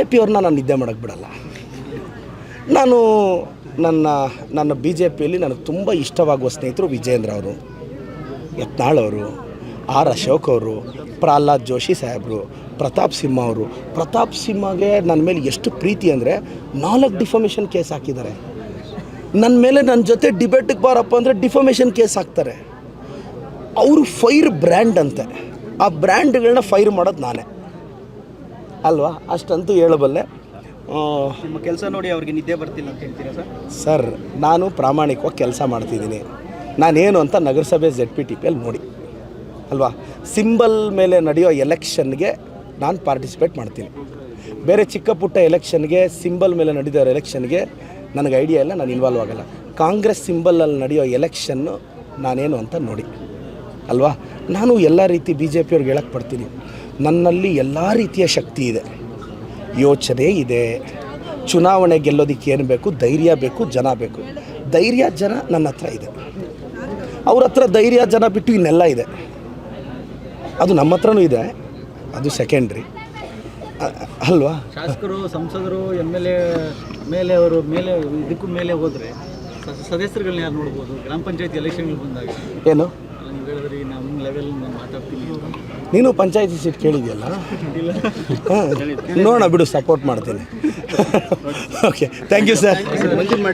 A P ಅವ್ರನ್ನ ನಾನು ನಿದ್ದೆ ಮಾಡೋಕ್ಕೆ ಬಿಡಲ್ಲ. ನಾನು ನನ್ನ ನನ್ನ ಬಿ ಜೆ ಪಿಯಲ್ಲಿ ನನಗೆ ತುಂಬ ಇಷ್ಟವಾಗುವ ಸ್ನೇಹಿತರು ವಿಜೇಂದ್ರ ಅವರು, ಯತ್ನಾಳ್ ಅವರು, ಆರ್ ಅಶೋಕ್ ಅವರು, ಪ್ರಹ್ಲಾದ್ ಜೋಶಿ ಸಾಹೇಬರು, ಪ್ರತಾಪ್ ಸಿಂಹ ಅವರು. ಪ್ರತಾಪ್ ಸಿಂಹಗೆ ನನ್ನ ಮೇಲೆ ಎಷ್ಟು ಪ್ರೀತಿ ಅಂದರೆ ನಾಲ್ಕು ಡಿಫಾಮೇಷನ್ ಕೇಸ್ ಹಾಕಿದ್ದಾರೆ. ನನ್ನ ಮೇಲೆ ನನ್ನ ಜೊತೆ ಡಿಬೇಟಿಗೆ ಬಾರಪ್ಪ ಅಂದರೆ ಡಿಫಾಮೇಷನ್ ಕೇಸ್ ಹಾಕ್ತಾರೆ. ಅವರು ಫೈರ್ ಬ್ರ್ಯಾಂಡ್ ಅಂತೆ. ಆ ಬ್ರ್ಯಾಂಡ್ಗಳನ್ನ ಫೈರ್ ಮಾಡೋದು ನಾನೇ. ಅಲ್ವಾ? ಅಷ್ಟಂತೂ ಹೇಳಬಲ್ಲೆ. ನಿಮ್ಮ ಕೆಲಸ ನೋಡಿ ಅವ್ರಿಗೆ ನಿದ್ದೆ ಬರ್ತಿಲ್ಲ ಅಂತ ಹೇಳ್ತೀರಾ ಸರ್? ಸರ್ ನಾನು ಪ್ರಾಮಾಣಿಕವಾಗಿ ಕೆಲಸ ಮಾಡ್ತಿದ್ದೀನಿ. ನಾನೇನು ಅಂತ ನಗರಸಭೆ ಜೆಡ್ ಪಿ ಟಿ ಪಿಯಲ್ಲಿ ನೋಡಿ. ಅಲ್ವಾ? ಸಿಂಬಲ್ ಮೇಲೆ ನಡೆಯೋ ಎಲೆಕ್ಷನ್ಗೆ ನಾನು ಪಾರ್ಟಿಸಿಪೇಟ್ ಮಾಡ್ತೀನಿ. ಬೇರೆ ಚಿಕ್ಕ ಪುಟ್ಟ ಎಲೆಕ್ಷನ್ಗೆ ಸಿಂಬಲ್ ಮೇಲೆ ನಡೆದಿರೋ ಎಲೆಕ್ಷನ್ಗೆ ನನಗೆ ಐಡಿಯಾ ಇಲ್ಲ ನಾನು ಇನ್ವಾಲ್ವ್ ಆಗಲ್ಲ. ಕಾಂಗ್ರೆಸ್ ಸಿಂಬಲಲ್ಲಿ ನಡೆಯೋ ಎಲೆಕ್ಷನ್ನು ನಾನೇನು ಅಂತ ನೋಡಿ. ಅಲ್ವಾ? ನಾನು ಎಲ್ಲ ರೀತಿ ಬಿ ಜೆ ಪಿಯವ್ರಿಗೆ ಹೇಳಕ್ಕೆ ಪಡ್ತೀನಿ ನನ್ನಲ್ಲಿ ಎಲ್ಲ ರೀತಿಯ ಶಕ್ತಿ ಇದೆ. ಯೋಚನೆ ಇದೆ. ಚುನಾವಣೆ ಗೆಲ್ಲೋದಕ್ಕೆ ಏನು ಬೇಕು? ಧೈರ್ಯ ಬೇಕು ಜನ ಬೇಕು. ಧೈರ್ಯ ಜನ ನನ್ನ ಹತ್ರ ಇದೆ. ಅವ್ರ ಹತ್ರ ಧೈರ್ಯ ಜನ ಬಿಟ್ಟು ಇನ್ನೆಲ್ಲ ಇದೆ. ಅದು ನಮ್ಮ ಹತ್ರನೂ ಇದೆ. ಅದು ಸೆಕೆಂಡ್ರಿ ಅಲ್ವಾ? ಶಾಸಕರು ಸಂಸದರು ಎಂ ಎಲ್ ಎ ಮೇಲೆ ಅವರು ಮೇಲೆ ಇದಕ್ಕೂ ಮೇಲೆ ಹೋದರೆ ಸದಸ್ಯರುಗಳನ್ನ ಯಾರು ನೋಡ್ಬೋದು? ಗ್ರಾಮ ಪಂಚಾಯತ್ ಎಲೆಕ್ಷನ್ಗಳು ಬಂದಾಗ. ಏನು? ಲೆವೆಲ್ ನಾನು ಮಾತಾಡ್ತೀನಿ ನೀನು ಪಂಚಾಯತಿ ಸೀಟ್ ಕೇಳಿದೆಯಲ್ಲ? ನೋಡೋಣ ಬಿಡು ಸಪೋರ್ಟ್ ಮಾಡ್ತೀನಿ. Okay thank you sir